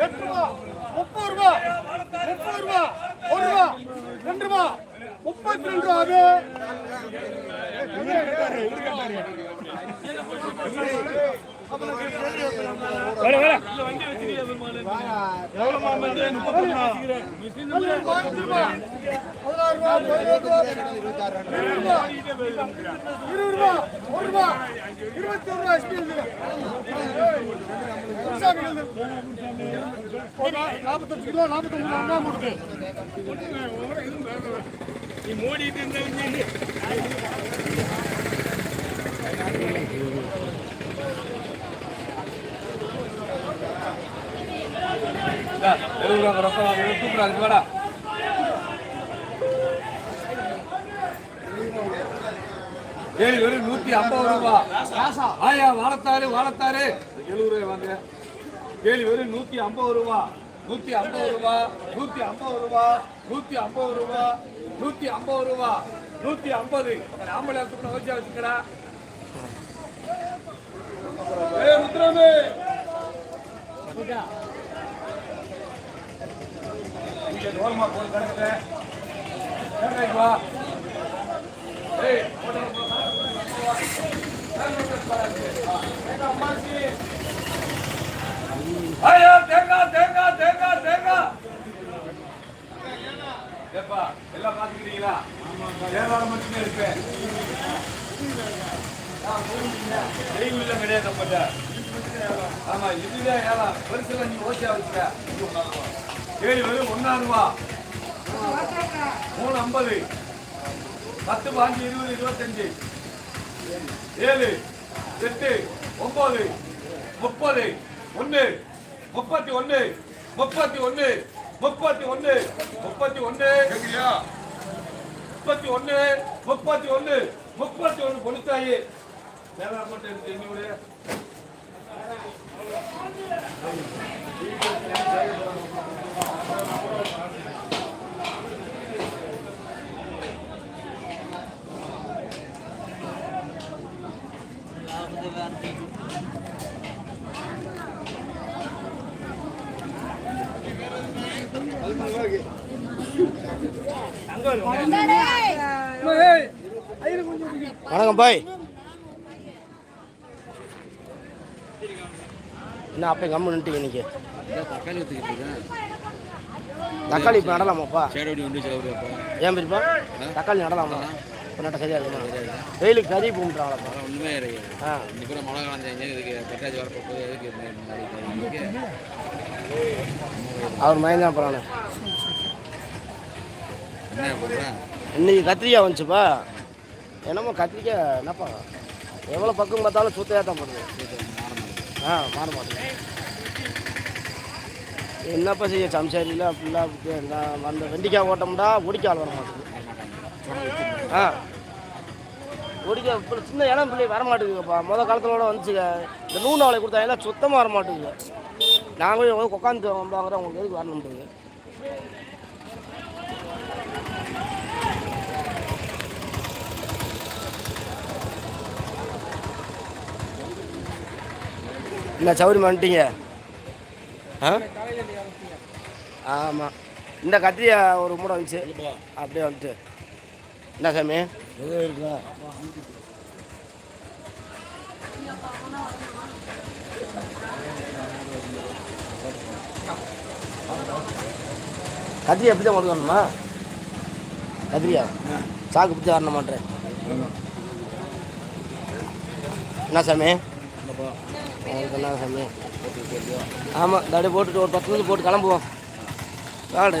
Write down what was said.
எட்டு ரூபா முப்பது ரூபா முப்பது ரூபா ஒரு ரூபா ரெண்டு ரூபா முப்பத்தி ரெண்டு ரூபா பதினாறு ரூபா இருபது ரூபா இருபது ரூபா ஒரு ரூபா இருபத்தி ஒரு ரூபா நாற்பத்தஞ்சு கிலோ நாற்பத்தஞ்சு கிலோ அண்ணா கொடுக்கு நீ மூடிட்டு இருந்த கூப்பிடாது ஏழு வெறும் நூத்தி ஐம்பது ரூபா. ஆயா வாழத்தாரு வாழத்தாரு. எழுபது ரூபாய் வாங்க. ஏழு வெறும் நூத்தி ஐம்பது ரூபா. நூத்தி ஐம்பது ரூபா நூத்தி ஐம்பது ரூபா நூத்தி ஐம்பது ரூபா நூத்தி ஐம்பது ரூபா நூத்தி ஐம்பது. ஆம்பளை வச்சு வச்சுக்கிறா ஏ முத்துராமே. இங்க ரோல்மா போய் கிடக்குறேன் வா. ஏய் ஐயா தேங்காய் தேங்காய் தேங்காய் தேங்காய் ஏப்பா எல்லாம் பாத்துக்கிறீங்களா ஏராளம் மட்டுமே இருப்பேன் செய்குள்ள கிடையாது நம்மகிட்ட. ஆமா இதுதான் ஏழாம் பெருசுல நீ ஓசியா வச்சுக்க ஏழு வெறும் ஒன்னா ரூபா. மூணு ஐம்பது. பத்து பாஞ்சு இருபது இருபத்தஞ்சு. ஏழு எட்டு ஒன்பது முப்பது. ஒன்று முப்பத்தி ஒன்று முப்பத்தி ஒன்று முப்பத்தி ஒன்று முப்பத்தி ஒன்று முப்பத்தி ஒன்று முப்பத்தி ஒன்று முப்பத்தி ஒன்று கொடுத்தாயே வேளாண்மை என்னுடைய வணக்கம் பாய். என்ன அப்போ கம்மு நின்ட்டீங்க இன்னைக்கு? தக்காளி இப்போ நடலாமாப்பா? ஏன் பெரியப்பா தக்காளி நடலாமா? இப்போ நட்ட சரியா இருக்குமா வெயிலுக்கு பூமிட்டாங்களாப்பா அதெல்லாம் ஒன்றுமே கிடையாது. ஆ. இன்னைக்கு கூட மழை இதுக்கு எதுக்கு? அவர் மயந்தான் போகிறானே என்ன பண்ணுறேன் இன்னைக்கு கத்திரிக்காய் வந்துச்சுப்பா. என்னமோ கத்திரிக்காய் என்னப்பா? எவ்வளோ பக்கம் பார்த்தாலும் சுத்தையாக தான் போடுது. ஆ மாற மாட்டேங்குது என்னப்பா செய்ய? சம்சாரியில் ஃபுல்லாக நான் அந்த வெண்டிக்காய் ஓட்டமுடா ஒடிக்கால் வர மாட்டேங்குது. ஆ. ஒடிக்க இப்போ சின்ன இடம் பிள்ளை வர மாட்டேங்குதுப்பா முத காலத்தோட வந்துச்சுங்க. இந்த நூணு ஆலை கொடுத்தா எல்லாம் சுத்தமாக வர மாட்டேங்குது நாங்களும் உட்காந்து வந்தாங்கிற உங்களுக்கு எதுக்கு வரணும்ன்றீங்க என்ன சௌரி வந்துட்டீங்க ஆ? ஆமாம் இந்த கத்திரியா ஒரு மூட வந்துச்சு அப்படியே வந்துட்டு. என்ன சாமி? இருக்கா கத்திரியா எப்படி தான் கொண்டு கத்திரியா சாக்கு பிடிச்சி வரணும் மாட்டேன் என்ன சாமி? என்ன சாமி? ஆமாம் இந்த அப்படியே போட்டுட்டு ஒரு பத்து நிமிஷம் போட்டு கிளம்புவோம். வாடு.